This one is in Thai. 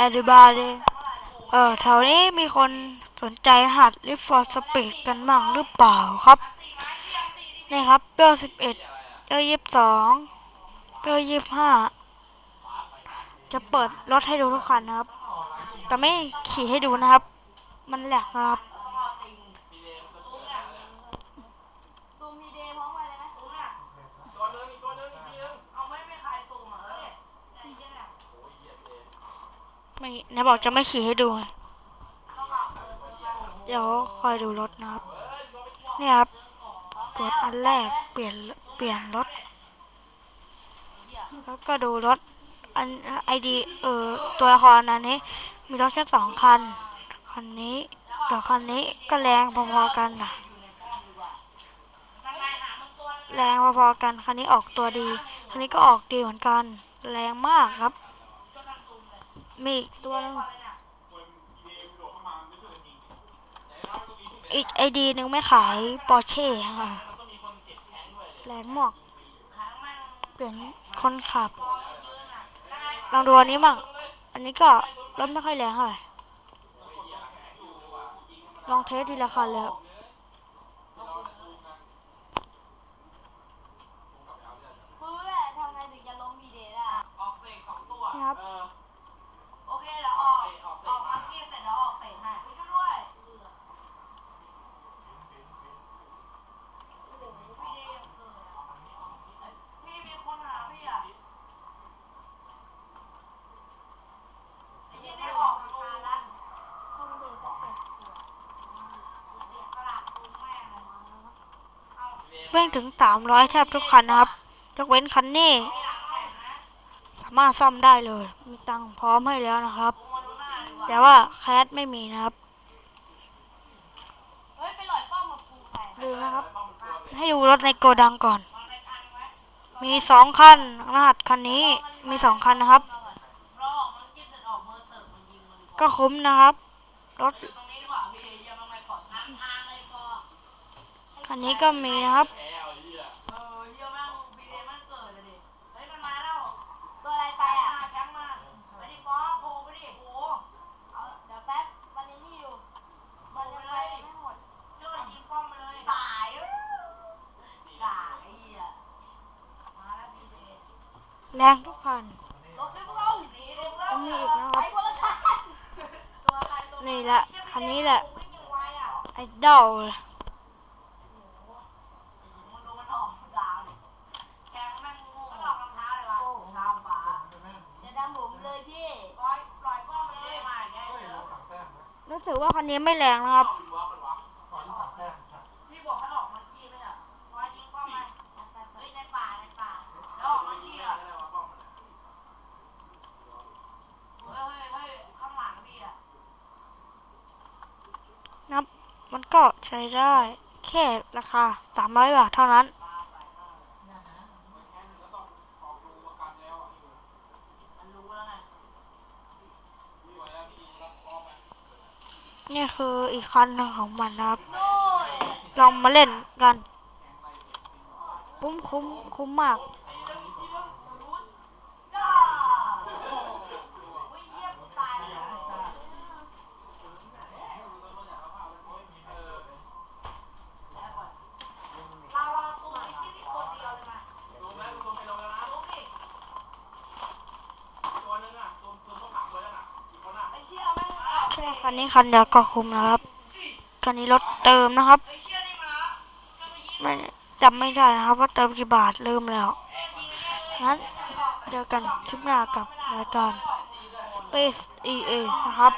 แอดิบาเดเออแถวนี้มีคนสนใจหัดลิฟฟอร์สปีดกันบ้างหรือเปล่าครับ นี่ครับเปลสิบเอ็ดเปลยี่สิบสองเปลยี่สิบห้าจะเปิดรถให้ดูทุกคันนะครับ แต่ไม่ขี่ให้ดูนะครับ มันแหลกนะครับ ซูมพีเดย์พร้อมกันเลยไหม ไม่ไหนบอกจะไม่ขี่ให้ดูเดี๋ยวคอยดูรถนะครับเนี่ยครับกดอันแรกเปลี่ยนเปลี่ยนรถแล้วก็ดูรถอันไอดีเออตัวละครอันนี้ มีรถแค่สองคันคันนี้เดี๋ยวคันนี้ก็แรงพอๆกันนะแรงพอๆกันคันนี้ออกตัวดีคันนี้ก็ออกดีเหมือนกัน แรงมากครับ มีอีกตัวหนึงอีกไอดีหนึ่งไม่ขายปอร์เช่ค่ะแรงมากเปลี่ยนคนขับลองดูอันนี้บ้างอันนี้ก็รถไม่ค่อยแรงเท่าไหร่ลองเทสทีละคันเลยครับฟื้นแหละทำไงถึงจะล้มพีเดย์ได้นี่ครับ โอเคเดี๋ยวออก ออกมังกี้เสร็จแล้วออกเสร็จให้ไปช่วยด้วยโอ้โหพี่เดมเกิดอะพี่มีคนหาพี่อะไอ้เหี้ยได้ออกทางแล้ว ห้องเดย์ก็เสร็จ เสียกระดาษปูแม่งเลย เอาเร่งถึงสามร้อยแทบทุกคันนะครับ ยกเว้นคันนี้ สามารถซ่อมได้เลย มีตังค์พร้อมให้แล้วนะครับ แต่ว่าแคสไม่มีนะครับดูนะครับ ให้ดูรถในโกดังก่อน มีสองคันรหัสคันนี้มีสองคันนะครับรอออกมังกี้เสร็จออกเมอร์เสิร์ฟมันยิงมันดีกว่าก็คุ้มนะครับ รถ คันนี้ก็มีนะครับเออเหี้ยแม่งพี่เดมันเกิดเลยดิเฮ้ยมันมาแล้วตัวอะไรไปไปอะอะจังมาไปดิฟ้องโผล่ไปดิโอ้โหเอาเดี๋ยวแป๊บวันนี้นี่อยู่ มันยังไปไม่หมด แรงทุกคัน ลบไปพวกเราก็มีอีกนะคไปรับ คนละทาง นี่แหละ คันนี้แหละ ไอะไอดอลเลย มันดูมันออกดาวดิแกงแม่งโง่มันออกรองเท้าเลยวะรองเท้าฟ้า จะดำผมเลยพี่ ปล่อยปล่อยป้อมไปเลยมาแกเดี๋ยว รู้สึกว่าคันนี้ไม่แรงนะครับพี่บอกให้อกมังกี้ไหมอะปล่อยยิงป้อมมาเฮ้ยในป่าในป่าเดี๋ยวออกมาเที่ยวเฮ้ยเฮ้ยเข้ามาหลังดีอะนับมันก็ใช้ได้ แค่ราคาสามร้อยบาทเท่านั้นรู้แล้วไง นี่คืออีกคันหนึ่งของมันนะครับ ลองมาเล่นกัน คุ้มคุ้มคุ้มมาก จ้าโอ้โหเยี่ยมกูตายแล้วเราเราตัวที่ที่ตัวเดียวเลยมาลงแล้วลงไปลงแล้วนะลงดิไอ้เหี้ยแม่งเอา แคันนี้คันเดียวก็คุมนะครับ คันนี้รถเติมนะครับไม่จำไม่ได้นะครับ ว่าเติมกี่บาทลืมแล้วงั้นเจอกันคลิปหน้ากับรายการ Space EA นะครับ